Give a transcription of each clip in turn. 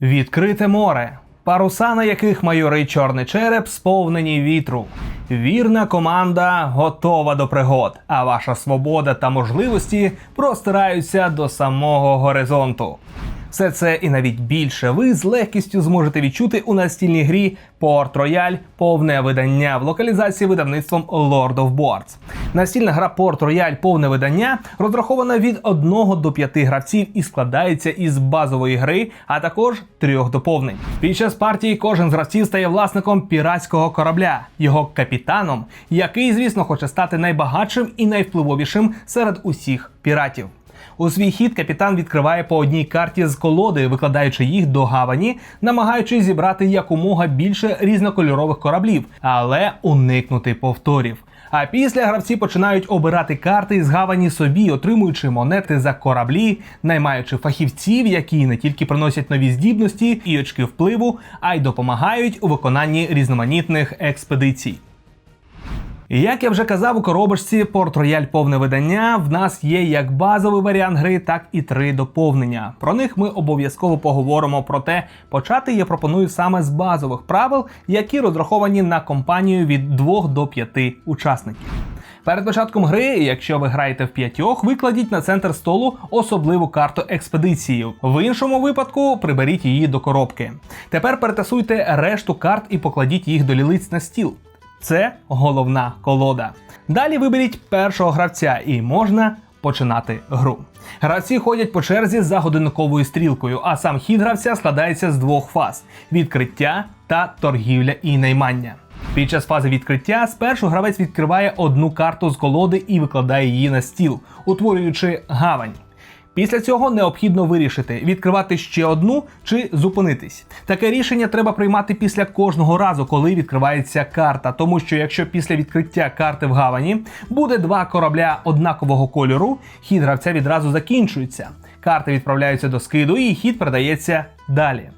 Відкрите море, паруса на яких майорить чорний череп, сповнені вітру. Вірна команда готова до пригод, а ваша свобода та можливості простираються до самого горизонту. Все це і навіть більше ви з легкістю зможете відчути у настільній грі Port Royal повне видання в локалізації видавництвом Lord of Boards. Настільна гра Port Royal повне видання розрахована від 1 до 5 гравців і складається із базової гри, а також трьох доповнень. Під час партії кожен з гравців стає власником піратського корабля, його капітаном, який, звісно, хоче стати найбагатшим і найвпливовішим серед усіх піратів. У свій хід капітан відкриває по одній карті з колоди, викладаючи їх до гавані, намагаючись зібрати якомога більше різнокольорових кораблів, але уникнути повторів. А після гравці починають обирати карти з гавані собі, отримуючи монети за кораблі, наймаючи фахівців, які не тільки приносять нові здібності і очки впливу, а й допомагають у виконанні різноманітних експедицій. І Як я вже казав, у коробочці Port Royal повне видання в нас є як базовий варіант гри, так і три доповнення. Про них ми обов'язково поговоримо. Проте почати я пропоную саме з базових правил, які розраховані на компанію від 2 до 5 учасників. Перед початком гри, якщо ви граєте в п'ятьох, викладіть на центр столу особливу карту експедиції. В іншому випадку приберіть її до коробки. Тепер перетасуйте решту карт і покладіть їх до лілиць на стіл. Це головна колода. Далі виберіть першого гравця і можна починати гру. Гравці ходять по черзі за годинниковою стрілкою, а сам хід гравця складається з двох фаз: відкриття та торгівля і наймання. Під час фази відкриття спершу гравець відкриває одну карту з колоди і викладає її на стіл, утворюючи гавань. Після цього необхідно вирішити, відкривати ще одну чи зупинитись. Таке рішення треба приймати після кожного разу, коли відкривається карта. Тому що якщо після відкриття карти в гавані буде два корабля однакового кольору, хід гравця відразу закінчується. Карти відправляються до скиду, і хід передається далі.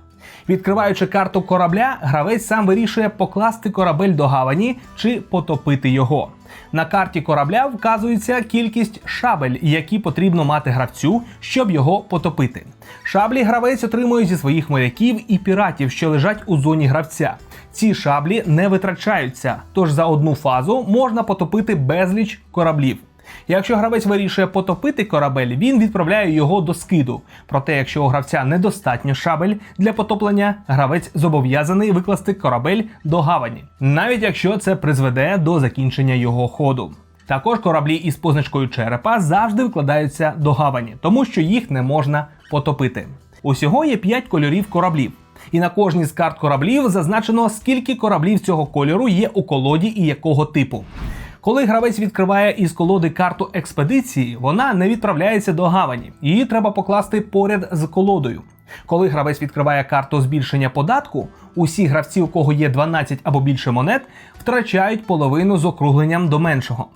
Відкриваючи карту корабля, гравець сам вирішує покласти корабель до гавані чи потопити його. На карті корабля вказується кількість шабель, які потрібно мати гравцю, щоб його потопити. Шаблі гравець отримує зі своїх моряків і піратів, що лежать у зоні гравця. Ці шаблі не витрачаються, тож за одну фазу можна потопити безліч кораблів. Якщо гравець вирішує потопити корабель, він відправляє його до скиду. Проте, якщо у гравця недостатньо шабель для потоплення, гравець зобов'язаний викласти корабель до гавані, навіть якщо це призведе до закінчення його ходу. Також кораблі із позначкою черепа завжди викладаються до гавані, тому що їх не можна потопити. Усього є 5 кольорів кораблів. І на кожній з карт кораблів зазначено, скільки кораблів цього кольору є у колоді і якого типу. Коли гравець відкриває із колоди карту експедиції, вона не відправляється до гавані. Її треба покласти поряд з колодою. Коли гравець відкриває карту збільшення податку, усі гравці, у кого є 12 або більше монет, втрачають половину з округленням до меншого.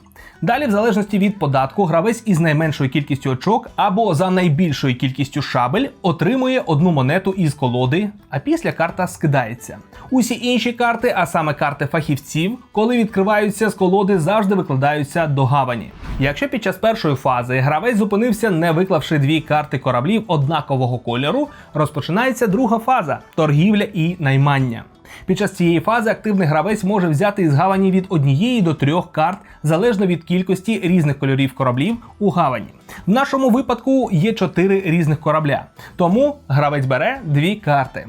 Далі, в залежності від податку, гравець із найменшою кількістю очок або за найбільшою кількістю шабель отримує одну монету із колоди, а після карта скидається. Усі інші карти, а саме карти фахівців, коли відкриваються з колоди, завжди викладаються до гавані. Якщо під час першої фази гравець зупинився, не виклавши дві карти кораблів однакового кольору, розпочинається друга фаза торгівля і наймання. Під час цієї фази активний гравець може взяти із гавані від однієї до трьох карт залежно від кількості різних кольорів кораблів у гавані. В нашому випадку є чотири різних корабля, тому гравець бере дві карти.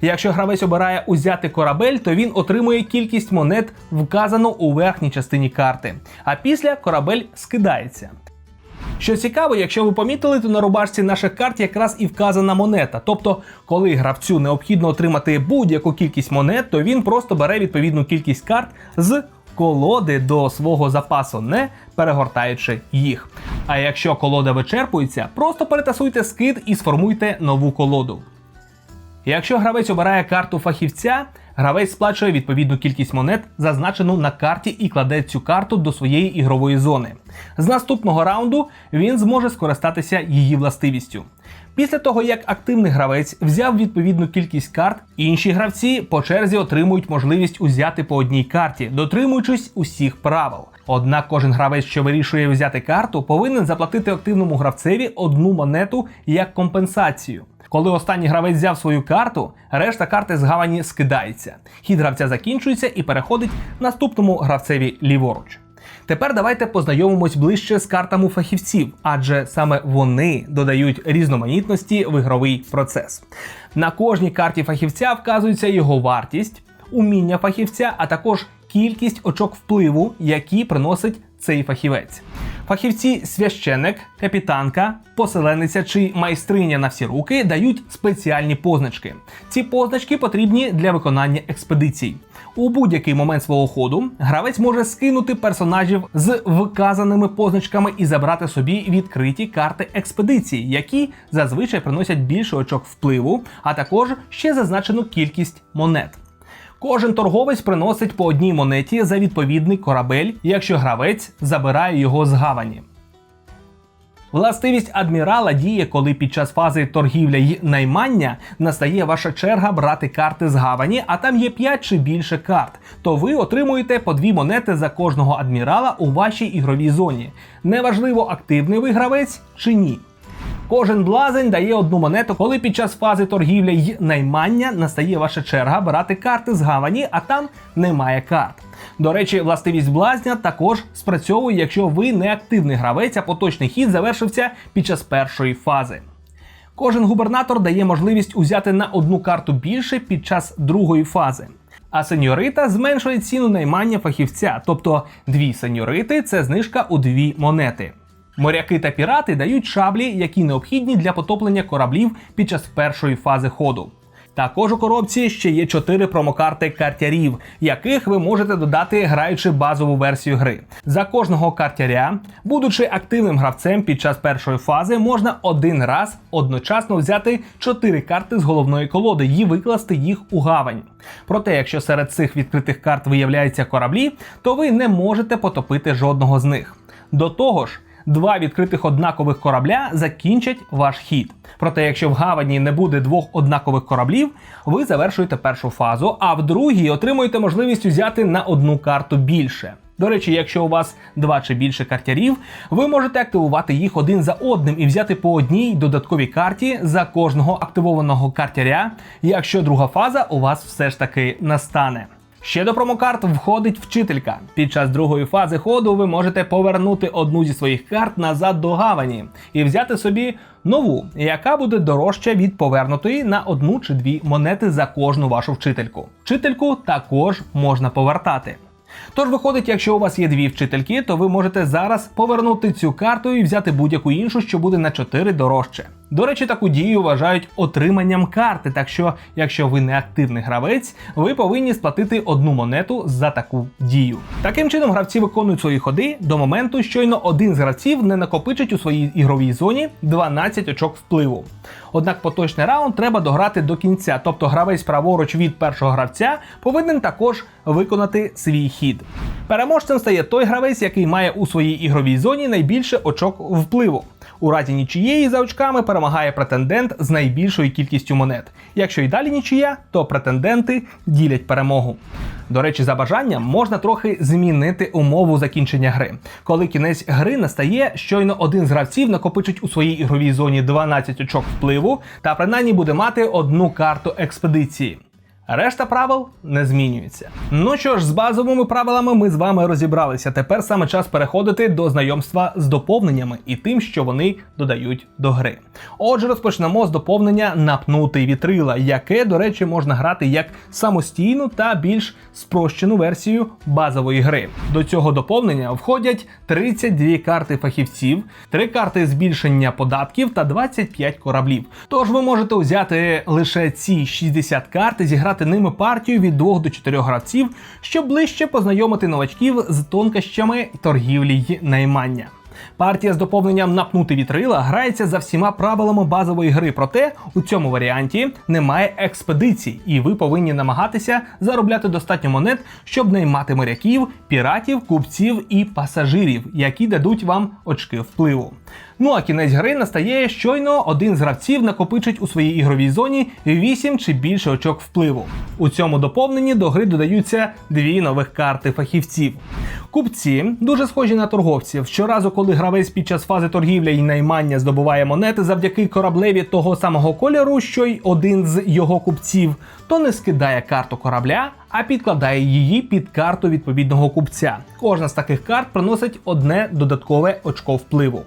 Якщо гравець обирає узяти корабель, то він отримує кількість монет, вказану у верхній частині карти. А після корабель скидається. Що цікаво, якщо ви помітили, то на рубашці наших карт якраз і вказана монета. Тобто, коли гравцю необхідно отримати будь-яку кількість монет, то він просто бере відповідну кількість карт з колоди до свого запасу, не перегортаючи їх. А якщо колода вичерпується, просто перетасуйте скид і сформуйте нову колоду. Якщо гравець обирає карту фахівця, гравець сплачує відповідну кількість монет, зазначену на карті, і кладе цю карту до своєї ігрової зони. З наступного раунду він зможе скористатися її властивістю. Після того, як активний гравець взяв відповідну кількість карт, інші гравці по черзі отримують можливість узяти по одній карті, дотримуючись усіх правил. Однак кожен гравець, що вирішує взяти карту, повинен заплатити активному гравцеві одну монету як компенсацію. Коли останній гравець взяв свою карту, решта карти з гавані скидається. Хід гравця закінчується і переходить наступному гравцеві ліворуч. Тепер давайте познайомимось ближче з картами фахівців, адже саме вони додають різноманітності в ігровий процес. На кожній карті фахівця вказується його вартість, уміння фахівця, а також кількість очок впливу, які приносить цей фахівець. Фахівці священник, капітанка, поселениця чи майстриня на всі руки дають спеціальні позначки. Ці позначки потрібні для виконання експедицій. У будь-який момент свого ходу гравець може скинути персонажів з вказаними позначками і забрати собі відкриті карти експедиції, які зазвичай приносять більше очок впливу, а також ще зазначену кількість монет. Кожен торговець приносить по одній монеті за відповідний корабель, якщо гравець забирає його з гавані. Властивість адмірала діє, коли під час фази торгівля й наймання настає ваша черга брати карти з гавані, а там є 5 чи більше карт. То ви отримуєте по дві монети за кожного адмірала у вашій ігровій зоні. Неважливо, активний ви гравець чи ні. Кожен блазень дає одну монету, коли під час фази торгівлі й наймання настає ваша черга брати карти з гавані, а там немає карт. До речі, властивість блазня також спрацьовує, якщо ви не активний гравець, а поточний хід завершився під час першої фази. Кожен губернатор дає можливість узяти на одну карту більше під час другої фази. А сеньорита зменшує ціну наймання фахівця, тобто дві сеньорити це знижка у дві монети. Моряки та пірати дають шаблі, які необхідні для потоплення кораблів під час першої фази ходу. Також у коробці ще є 4 промокарти картярів, яких ви можете додати, граючи базову версію гри. За кожного картяря, будучи активним гравцем під час першої фази, можна один раз одночасно взяти 4 карти з головної колоди і викласти їх у гавань. Проте, якщо серед цих відкритих карт виявляються кораблі, то ви не можете потопити жодного з них. До того ж, Два відкритих однакових корабля закінчать ваш хід. Проте, якщо в гавані не буде двох однакових кораблів, ви завершуєте першу фазу, а в другій отримуєте можливість взяти на одну карту більше. До речі, якщо у вас два чи більше картярів, ви можете активувати їх один за одним і взяти по одній додатковій карті за кожного активованого картяря, якщо друга фаза у вас все ж таки настане. Ще до промокарт входить вчителька. Під час другої фази ходу ви можете повернути одну зі своїх карт назад до гавані і взяти собі нову, яка буде дорожча від повернутої на одну чи дві монети за кожну вашу вчительку. Вчительку також можна повертати. Тож виходить, якщо у вас є дві вчительки, то ви можете зараз повернути цю карту і взяти будь-яку іншу, що буде на 4 дорожче. До речі, таку дію вважають отриманням карти, так що, якщо ви не активний гравець, ви повинні сплатити одну монету за таку дію. Таким чином, гравці виконують свої ходи до моменту, щойно один з гравців не накопичить у своїй ігровій зоні 12 очок впливу. Однак поточний раунд треба дограти до кінця, тобто гравець праворуч від першого гравця повинен також виконати свій хід. Переможцем стає той гравець, який має у своїй ігровій зоні найбільше очок впливу. У разі нічиєї за очками перемагає претендент з найбільшою кількістю монет. Якщо й далі нічия, то претенденти ділять перемогу. До речі, за бажанням можна трохи змінити умову закінчення гри. Коли кінець гри настає, щойно один з гравців накопичить у своїй ігровій зоні 12 очок впливу та принаймні буде мати одну карту експедиції. Решта правил не змінюється. Ну що ж, з базовими правилами ми з вами розібралися. Тепер саме час переходити до знайомства з доповненнями і тим, що вони додають до гри. Отже, розпочнемо з доповнення напнутий вітрила, яке, до речі, можна грати як самостійну та більш спрощену версію базової гри. До цього доповнення входять 32 карти фахівців, 3 карти збільшення податків та 25 кораблів. Тож ви можете взяти лише ці 60 карт і зіграти ними партію від 2 до 4 гравців, щоб ближче познайомити новачків з тонкощами торгівлі й наймання. Партія з доповненням напнути вітрила грається за всіма правилами базової гри, проте у цьому варіанті немає експедицій, і ви повинні намагатися заробляти достатньо монет, щоб наймати моряків, піратів, купців і пасажирів, які дадуть вам очки впливу. Ну а кінець гри настає щойно один з гравців накопичить у своїй ігровій зоні 8 чи більше очок впливу. У цьому доповненні до гри додаються дві нових карти фахівців. Купці дуже схожі на торговців. Щоразу, коли гравець під час фази торгівлі і наймання здобуває монети завдяки кораблеві того самого кольору, що й один з його купців, то не скидає карту корабля, а підкладає її під карту відповідного купця. Кожна з таких карт приносить одне додаткове очко впливу.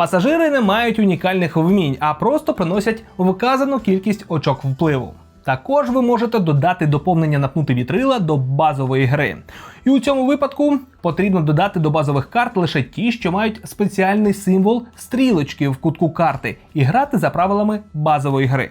Пасажири не мають унікальних вмінь, а просто приносять вказану кількість очок впливу. Також ви можете додати доповнення напнути вітрила до базової гри. І у цьому випадку потрібно додати до базових карт лише ті, що мають спеціальний символ стрілочки в кутку карти, і грати за правилами базової гри.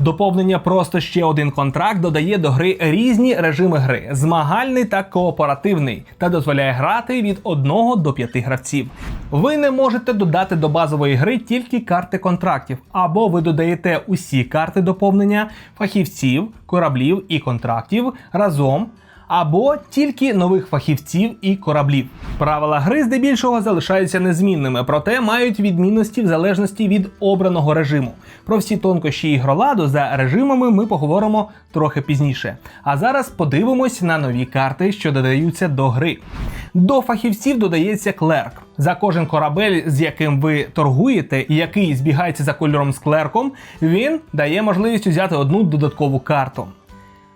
Доповнення просто ще один контракт додає до гри різні режими гри: змагальний та кооперативний, та дозволяє грати від 1 до 5 гравців. Ви не можете додати до базової гри тільки карти контрактів, або ви додаєте усі карти доповнення фахівців, кораблів і контрактів разом. Або тільки нових фахівців і кораблів. Правила гри здебільшого залишаються незмінними, проте мають відмінності в залежності від обраного режиму. Про всі тонкощі ігроладу за режимами ми поговоримо трохи пізніше. А зараз подивимось на нові карти, що додаються до гри. До фахівців додається клерк. За кожен корабель, з яким ви торгуєте, і який збігається за кольором з клерком, він дає можливість взяти одну додаткову карту.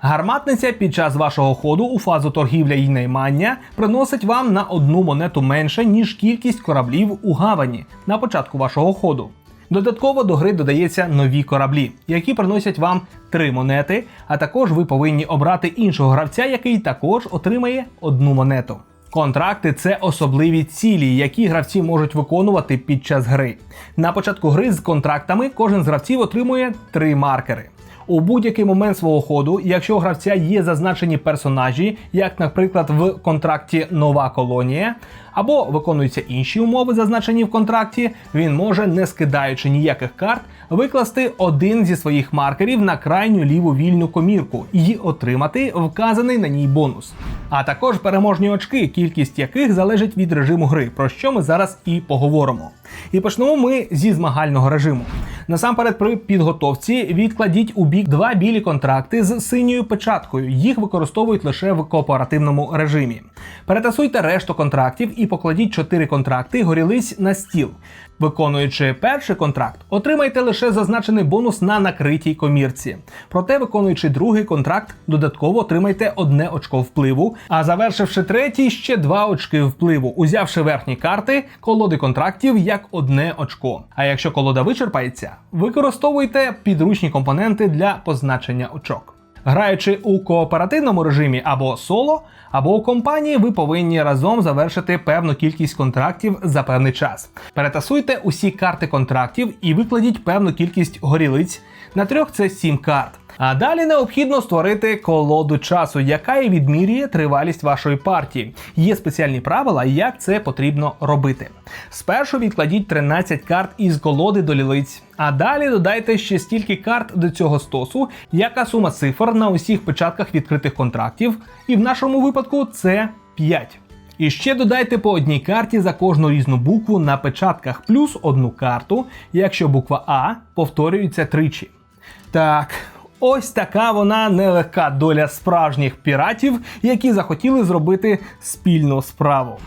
Гарматниця під час вашого ходу у фазу торгівля і наймання приносить вам на одну монету менше, ніж кількість кораблів у гавані на початку вашого ходу. Додатково до гри додається нові кораблі, які приносять вам три монети, а також ви повинні обрати іншого гравця, який також отримає одну монету. Контракти це особливі цілі, які гравці можуть виконувати під час гри. На початку гри з контрактами кожен з гравців отримує три маркери. У будь-який момент свого ходу, якщо у гравця є зазначені персонажі, як, наприклад, в контракті Нова колонія, або виконуються інші умови, зазначені в контракті, він може, не скидаючи ніяких карт, викласти один зі своїх маркерів на крайню ліву вільну комірку і отримати вказаний на ній бонус. А також переможні очки, кількість яких залежить від режиму гри, про що ми зараз і поговоримо. І почнемо ми зі змагального режиму. Насамперед, при підготовці відкладіть у бік два білі контракти з синьою печаткою. Їх використовують лише в кооперативному режимі. Перетасуйте решту контрактів покладіть чотири контракти горілиць на стіл. Виконуючи перший контракт, отримайте лише зазначений бонус на накритій комірці. Проте, виконуючи другий контракт, додатково отримайте одне очко впливу, а завершивши третій, ще два очки впливу, узявши верхні карти колоди контрактів як одне очко. А якщо колода вичерпається, використовуйте підручні компоненти для позначення очок. Граючи у кооперативному режимі або соло, або у компанії, ви повинні разом завершити певну кількість контрактів за певний час. Перетасуйте усі карти контрактів і викладіть певну кількість горілиць. На трьох це 7 карт. А далі необхідно створити колоду часу, яка і відмірює тривалість вашої партії. Є спеціальні правила, як це потрібно робити. Спершу відкладіть 13 карт із колоди до лілиць, а далі додайте ще стільки карт до цього стосу, яка сума цифр на усіх печатках відкритих контрактів, і в нашому випадку це 5. І ще додайте по одній карті за кожну різну букву на печатках, плюс одну карту, якщо буква А повторюється тричі. Так, ось така вона нелегка доля справжніх піратів, які захотіли зробити спільну справу.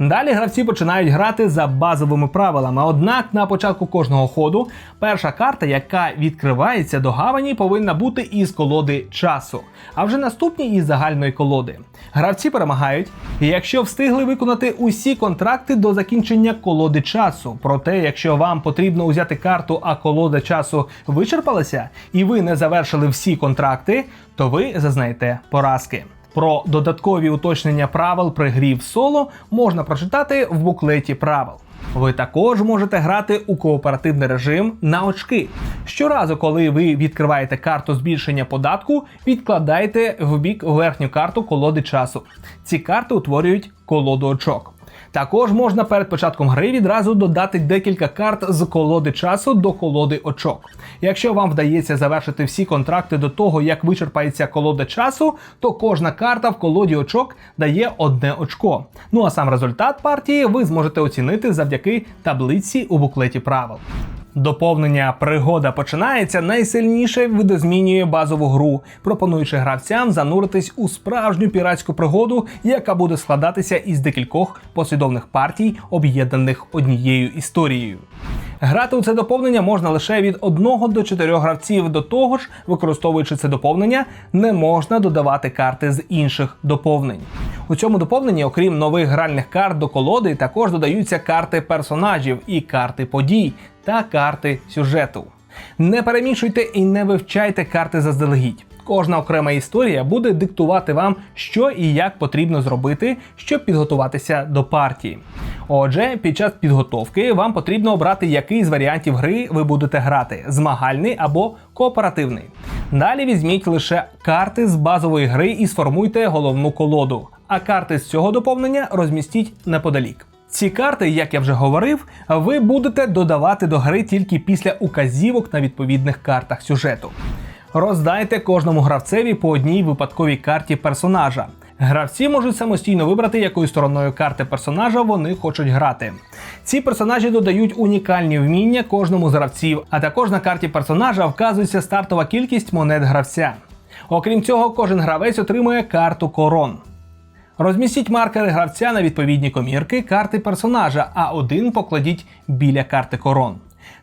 Далі гравці починають грати за базовими правилами. Однак на початку кожного ходу перша карта, яка відкривається до гавані, повинна бути із колоди часу, а вже наступні із загальної колоди. Гравці перемагають, якщо встигли виконати усі контракти до закінчення колоди часу. Проте, якщо вам потрібно узяти карту, а колода часу вичерпалася, і ви не завершили всі контракти, то ви зазнаєте поразки. Про додаткові уточнення правил при грі в соло можна прочитати в буклеті правил. Ви також можете грати у кооперативний режим на очки. Щоразу, коли ви відкриваєте карту збільшення податку, відкладайте в бік верхню карту колоди часу. Ці карти утворюють колоду очок. Також можна перед початком гри відразу додати декілька карт з колоди часу до колоди очок. Якщо вам вдається завершити всі контракти до того, як вичерпається колода часу, то кожна карта в колоді очок дає одне очко. Ну а сам результат партії ви зможете оцінити завдяки таблиці у буклеті правил. Доповнення пригода починається найсильніше видозмінює базову гру, пропонуючи гравцям зануритись у справжню піратську пригоду, яка буде складатися із декількох послідовних партій, об'єднаних однією історією. Грати у це доповнення можна лише від 1 до 4 гравців. До того ж, використовуючи це доповнення, не можна додавати карти з інших доповнень. У цьому доповненні, окрім нових гральних карт до колоди, також додаються карти персонажів і карти подій та карти сюжету. Не перемішуйте і не вивчайте карти заздалегідь. Кожна окрема історія буде диктувати вам, що і як потрібно зробити, щоб підготуватися до партії. Отже, під час підготовки вам потрібно обрати, який з варіантів гри ви будете грати: змагальний або кооперативний. Далі візьміть лише карти з базової гри і сформуйте головну колоду. А карти з цього доповнення розмістіть неподалік. Ці карти, як я вже говорив, ви будете додавати до гри тільки після указівок на відповідних картах сюжету. Роздайте кожному гравцеві по одній випадковій карті персонажа. Гравці можуть самостійно вибрати, якою стороною карти персонажа вони хочуть грати. Ці персонажі додають унікальні вміння кожному з гравців, а також на карті персонажа вказується стартова кількість монет гравця. Окрім цього, кожен гравець отримує карту корон. Розмістіть маркери гравця на відповідні комірки карти персонажа, а один покладіть біля карти корон.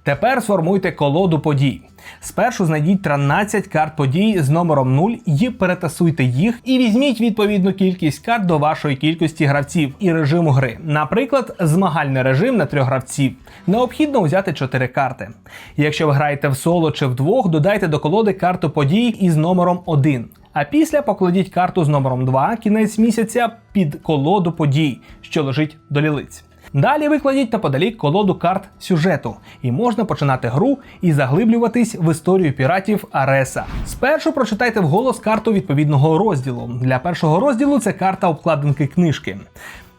Тепер сформуйте колоду подій. Спершу знайдіть 13 карт подій з номером 0 і перетасуйте їх, і візьміть відповідну кількість карт до вашої кількості гравців і режиму гри. Наприклад, змагальний режим на трьох гравців. Необхідно взяти 4 карти. Якщо ви граєте в соло чи вдвох, додайте до колоди карту подій із номером 1. А після покладіть карту з номером 2 кінець місяця під колоду подій, що лежить до лілиць. Далі викладіть неподалік колоду карт сюжету, і можна починати гру і заглиблюватись в історію піратів Ареса. Спершу прочитайте вголос карту відповідного розділу. Для першого розділу це карта обкладинки книжки.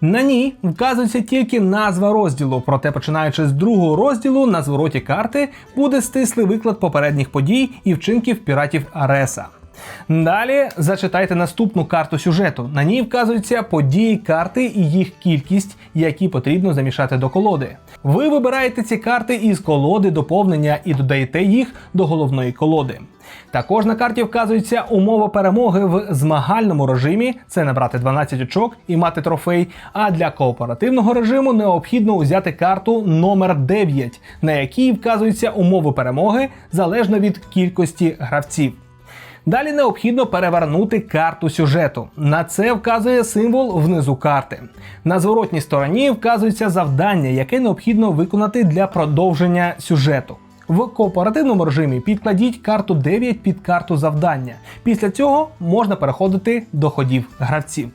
На ній вказується тільки назва розділу, проте починаючи з другого розділу на звороті карти буде стислий виклад попередніх подій і вчинків піратів Ареса. Далі зачитайте наступну карту сюжету. На ній вказуються події карти і їх кількість, які потрібно замішати до колоди. Ви вибираєте ці карти із колоди доповнення і додаєте їх до головної колоди. Також на карті вказується умова перемоги в змагальному режимі це набрати 12 очок і мати трофей. А для кооперативного режиму необхідно узяти карту номер 9, на якій вказуються умови перемоги залежно від кількості гравців. Далі необхідно перевернути карту сюжету. На це вказує символ внизу карти. На зворотній стороні вказується завдання, яке необхідно виконати для продовження сюжету. В кооперативному режимі підкладіть карту 9 під карту завдання. Після цього можна переходити до ходів гравців.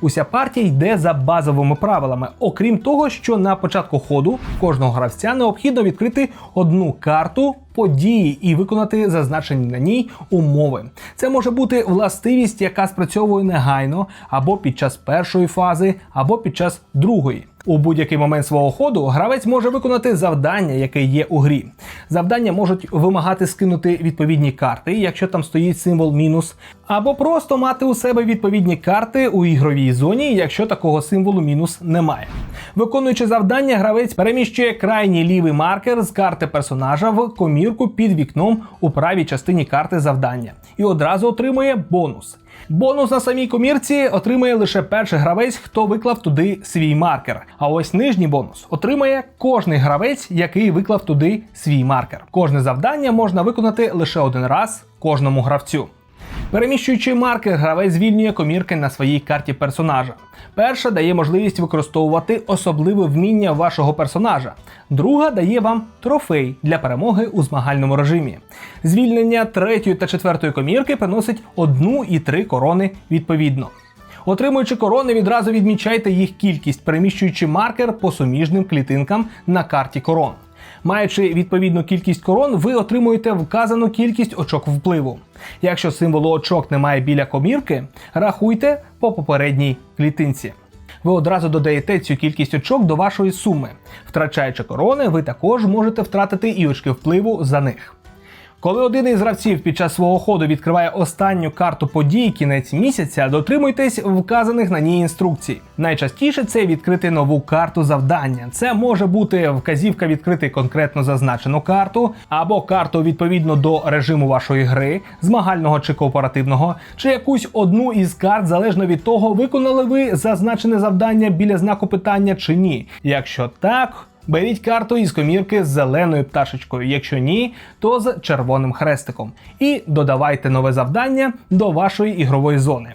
Уся партія йде за базовими правилами, окрім того, що на початку ходу кожного гравця необхідно відкрити одну карту події і виконати зазначені на ній умови. Це може бути властивість, яка спрацьовує негайно, або під час першої фази, або під час другої. У будь-який момент свого ходу гравець може виконати завдання, яке є у грі. Завдання можуть вимагати скинути відповідні карти, якщо там стоїть символ мінус, або просто мати у себе відповідні карти у ігровій зоні, якщо такого символу мінус немає. Виконуючи завдання, гравець переміщує крайній лівий маркер з карти персонажа в комірку під вікном у правій частині карти завдання і одразу отримує бонус. Бонус на самій комірці отримує лише перший гравець, хто виклав туди свій маркер. А ось нижній бонус отримає кожний гравець, який виклав туди свій маркер. Кожне завдання можна виконати лише один раз кожному гравцю. Переміщуючи маркер, гравець звільнює комірки на своїй карті персонажа. Перша дає можливість використовувати особливе вміння вашого персонажа. Друга дає вам трофей для перемоги у змагальному режимі. Звільнення третьої та четвертої комірки приносить одну і три корони відповідно. Отримуючи корони, відразу відмічайте їх кількість, переміщуючи маркер по суміжним клітинкам на карті корон. Маючи відповідну кількість корон, ви отримуєте вказану кількість очок впливу. Якщо символу очок немає біля комірки, рахуйте по попередній клітинці. ви одразу додаєте цю кількість очок до вашої суми. Втрачаючи корони, ви також можете втратити і очки впливу за них. Коли один із гравців під час свого ходу відкриває останню карту подій кінець місяця, дотримуйтесь вказаних на ній інструкцій. Найчастіше це відкрити нову карту завдання. Це може бути вказівка відкрити конкретно зазначену карту, або карту відповідно до режиму вашої гри, змагального чи кооперативного, чи якусь одну із карт залежно від того, виконали ви зазначене завдання біля знаку питання чи ні. Якщо так. Беріть карту із комірки з зеленою пташечкою, якщо ні, то з червоним хрестиком. І додавайте нове завдання до вашої ігрової зони.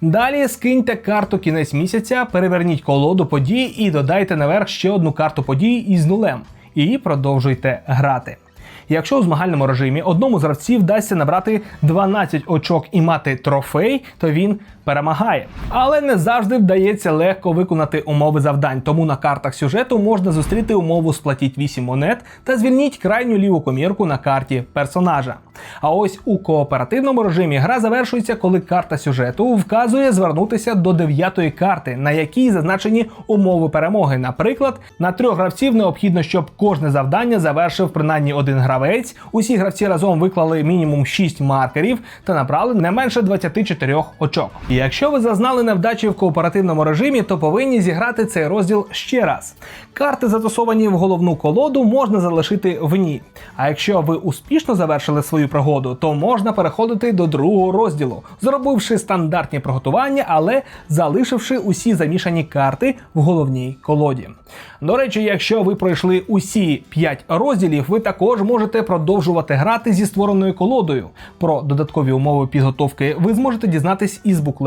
Далі скиньте карту кінець місяця, переверніть колоду подій і додайте наверх ще одну карту подій із нулем. І продовжуйте грати. Якщо у змагальному режимі одному з гравців вдасться набрати 12 очок і мати трофей, то він перемагає. Але не завжди вдається легко виконати умови завдань. Тому на картах сюжету можна зустріти умову сплатіть 8 монет та звільніть крайню ліву комірку на карті персонажа. А ось у кооперативному режимі гра завершується, коли карта сюжету вказує звернутися до дев'ятої карти, на якій зазначені умови перемоги. Наприклад, на трьох гравців необхідно, щоб кожне завдання завершив принаймні один гравець. Усі гравці разом виклали мінімум 6 маркерів та набрали не менше 24 очок. І якщо ви зазнали невдачі в кооперативному режимі, то повинні зіграти цей розділ ще раз. Карти, застосовані в головну колоду, можна залишити в ній. А якщо ви успішно завершили свою пригоду, то можна переходити до другого розділу, зробивши стандартні приготування, але залишивши усі замішані карти в головній колоді. До речі, якщо ви пройшли усі 5 розділів, ви також можете продовжувати грати зі створеною колодою. Про додаткові умови підготовки ви зможете дізнатись із буклету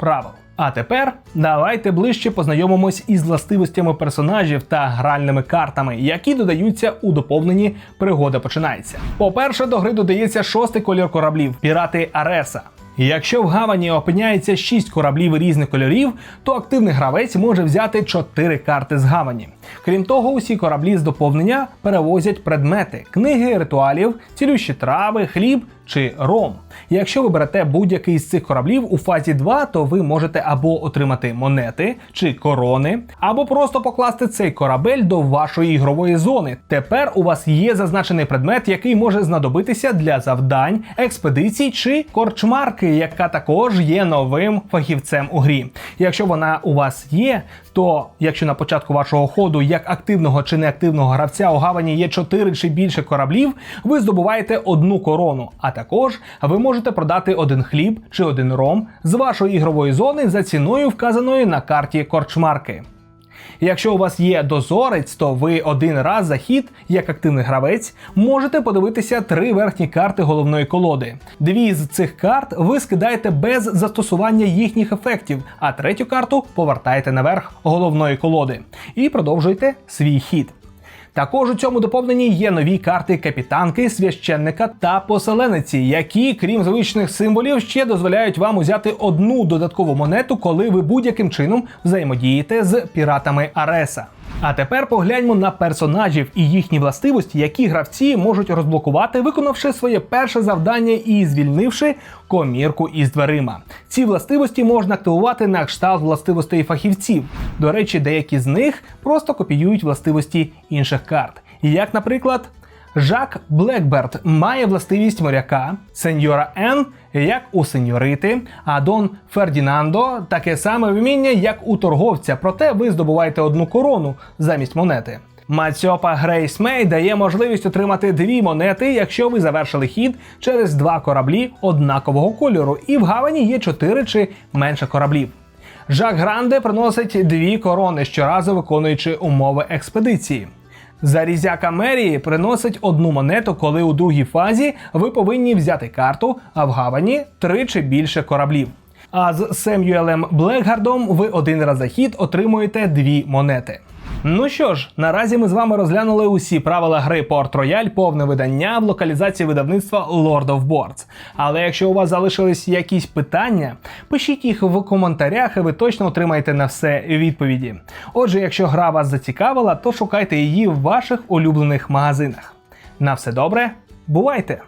правил. А тепер давайте ближче познайомимось із властивостями персонажів та гральними картами, які додаються у доповненні пригода починається. По-перше, до гри додається шостий колір кораблів пірати Ареса. Якщо в гавані опиняється 6 кораблів різних кольорів, то активний гравець може взяти 4 карти з гавані. Крім того, усі кораблі з доповнення перевозять предмети, книги ритуалів, цілющі трави, хліб чи ром. Якщо ви берете будь-який з цих кораблів у фазі 2, то ви можете або отримати монети чи корони, або просто покласти цей корабель до вашої ігрової зони. Тепер у вас є зазначений предмет, який може знадобитися для завдань, експедицій чи корчмарки, яка також є новим фахівцем у грі. Якщо вона у вас є, то якщо на початку вашого ходу як активного чи неактивного гравця у гавані є 4 чи більше кораблів, ви здобуваєте одну корону. А також ви можете продати один хліб чи один ром з вашої ігрової зони за ціною, вказаною на карті корчмарки. Якщо у вас є дозорець, то ви один раз за хід, як активний гравець, можете подивитися три верхні карти головної колоди. Дві з цих карт ви скидаєте без застосування їхніх ефектів, а третю карту повертаєте наверх головної колоди і продовжуєте свій хід. Також у цьому доповненні є нові карти капітанки, священника та поселениці, які, крім звичних символів, ще дозволяють вам узяти одну додаткову монету, коли ви будь-яким чином взаємодієте з піратами Ареса. А тепер погляньмо на персонажів і їхні властивості, які гравці можуть розблокувати, виконавши своє перше завдання і звільнивши комірку із дверима. Ці властивості можна активувати на кшталт властивостей фахівців. До речі, деякі з них просто копіюють властивості інших карт. Як, наприклад. Жак Блекберт має властивість моряка, сеньора Н, як у сеньорити, а Дон Фердінандо таке саме вміння, як у торговця, проте ви здобуваєте одну корону замість монети. Мацьопа Грейс Мей дає можливість отримати дві монети, якщо ви завершили хід через два кораблі однакового кольору, і в гавані є чотири чи менше кораблів. Жак Гранде приносить дві корони, щоразу виконуючи умови експедиції. Зарізяка мерії приносить одну монету, коли у другій фазі ви повинні взяти карту, а в гавані три чи більше кораблів. А з Семюелем Блекгардом ви один раз за хід отримуєте дві монети. Ну що ж, наразі ми з вами розглянули усі правила гри Port Royal, повне видання в локалізації видавництва Lord of Boards. Але якщо у вас залишились якісь питання, пишіть їх в коментарях, і ви точно отримаєте на все відповіді. Отже, якщо гра вас зацікавила, то шукайте її в ваших улюблених магазинах. На все добре, бувайте!